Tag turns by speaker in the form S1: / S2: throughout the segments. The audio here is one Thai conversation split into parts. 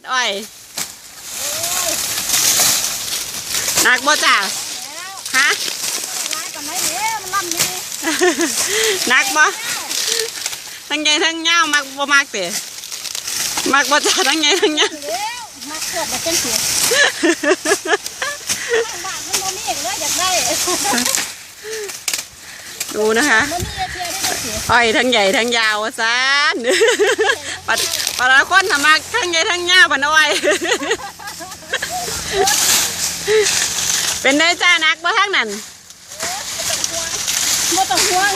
S1: ตัดอ้อยหนักบ่จ้าฮะ
S2: ร้ายกับไม่เลี้ยมันล่ำนี่
S1: หนักบ่ทั้งใหญ่ทั้งยาวมักบ่มักเตะมักบ่จ้าทั้งใหญ่ทั้งยาว
S2: เลี้ยวมาเกิดมาเป็นเสียบ้านมันโมมีเลยอยากได้
S1: ดูนะคะ
S2: โมมีเพียได้เสีย
S1: อ้อยทั้งใหญ่ทั้งยาวว่าซานปัดปัดละ คนทำมาทั้งใหญ่ทั้งยาวปันอ้อยเป็นได้จ้านักบ่ทั้งนั้น
S2: โมต้องห่วง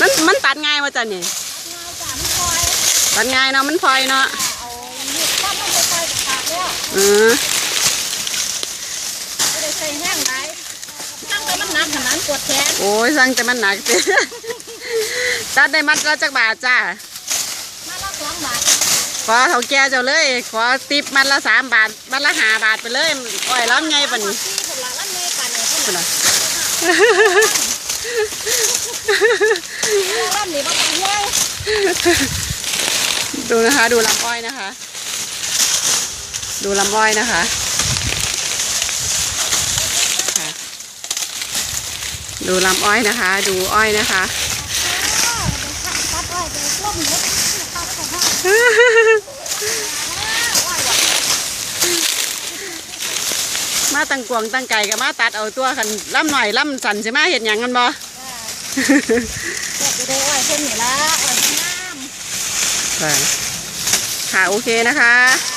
S1: มันมันตัดง่ายมาจ้ะนี่
S2: เงาจ่ามันคอย
S1: ตัดง่ายเนาะมันพลอยเนาะ
S2: เอาหยุดข้ามมันจะไปขาดแล้ว
S1: อือ
S2: ไม่ได้ใส่แห้งไหนตั้งแต่มัน หนักขนาดปวดแขน
S1: โอ้ยสั่งแต่มันหนักสิตัดได้มัดละจักบาทจ้า
S2: มาละสองบาท
S1: ขอเท่าแก่เจ้าเลย ขอติปมัดละสามบาท มัดละห้าบาทไปเลยอ้อยล้ำไงปะนี่
S2: ที่ผลละเมปันเนี่ย
S1: พุ่นน่ะ
S2: ร่ำนี่ว่าห่วง
S1: ดูนะคะ ดูลำอ้อยนะคะ ดูลำอ้อยนะคะค่ะ ดูลำอ้อยนะคะ ดูอ้อยนะคะ
S2: ตัดอ้อยไปกล้มเล็กตัดไปห้า
S1: มาตั้งกวงตั้งไก่กับมาตัดเอาตัวกันล่ำหน่อยล่ำสันใช่ไหมาเห็นอย่างกันบ่
S2: เก็บไปได้อ้อยเส้นนี่ละอ้อยงาม
S1: ค่ะโอเคนะคะ
S2: อ่า